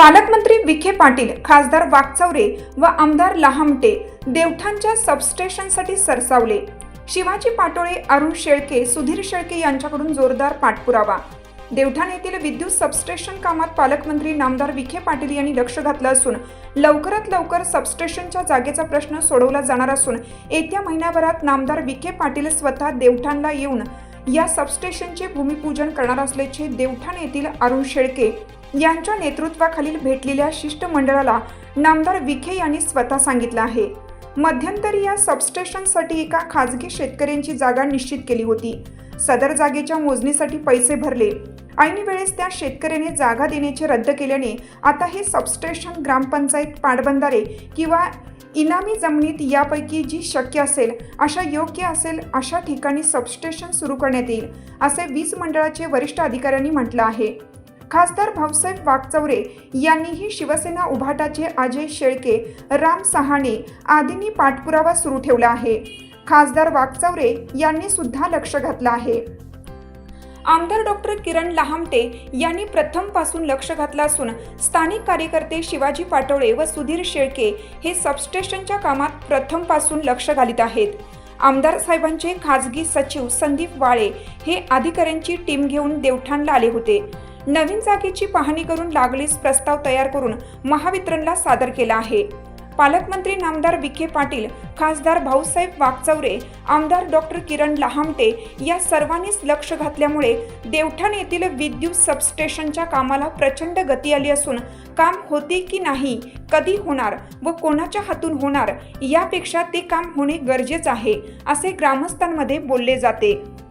पालकमंत्री विखे पाटील खासदार वाकचौरे व आमदार लहामटे देवठाणच्या सबस्टेशनसाठी सरसावले. शिवाजी पाटोळे अरुण शेळके सुधीर शेळके यांच्याकडून जोरदार पाठपुरावा. देवठाण येथील विद्युत सबस्टेशन कामात पालकमंत्री नामदार विखे पाटील यांनी लक्ष घातलं असून लवकरात लवकर सबस्टेशनच्या जागेचा प्रश्न सोडवला जाणार असून येत्या महिन्याभरात नामदार विखे पाटील स्वतः देवठाणला येऊन या सबस्टेशनचे भूमिपूजन करणार असल्याचे देवठाण येथील अरुण शेळके यांच्या नेतृत्वाखालील भेटलेल्या शिष्टमंडळाला नामदार विखे यांनी स्वतः सांगितलं आहे. मध्यंतरी या सबस्टेशनसाठी एका खाजगी शेतकऱ्यांची जागा निश्चित केली होती. सदर जागेच्या मोजणीसाठी पैसे भरले. ऐन वेळेस त्या शेतकऱ्याने जागा देण्याचे रद्द केल्याने आता हे सबस्टेशन ग्रामपंचायत पाटबंधारे किंवा इनामी जमिनीत यापैकी जी शक्य असेल अशा योग्य असेल अशा ठिकाणी सबस्टेशन सुरू करण्यात येईल असे वीज मंडळाचे वरिष्ठ अधिकाऱ्यांनी म्हटलं आहे. खासदार भाऊसाहेब वागचौरे यांनीही शिवसेना उभाटाचे अजय शेळके राम सहाणे आदींनी पाठपुरावा सुरू ठेवला आहे. खासदार वागचौरे यांनी सुद्धा लक्ष घातलं आहे. आमदार डॉक्टर किरण लहामटे यांनी प्रथमपासून लक्ष घातलं असून स्थानिक कार्यकर्ते शिवाजी पाटोळे व सुधीर शेळके हे सबस्टेशनच्या कामात प्रथमपासून लक्ष घालीत आहेत. आमदार साहेबांचे खाजगी सचिव संदीप वाळे हे अधिकाऱ्यांची टीम घेऊन देवठाणला आले होते. नवीन जागेची पाहणी करून लागलीच प्रस्ताव तयार करून महावितरणला सादर केला आहे. पालकमंत्री नामदार विखे पाटील खासदार भाऊसाहेब वागचौरे आमदार डॉक्टर किरण लहामटे या सर्वांनीच लक्ष घातल्यामुळे देवठाण येथील विद्युत सबस्टेशनच्या कामाला प्रचंड गती आली असून काम होते की नाही कधी होणार व कोणाच्या हातून होणार यापेक्षा ते काम होणे गरजेचं आहे असे ग्रामस्थांमध्ये बोलले जाते.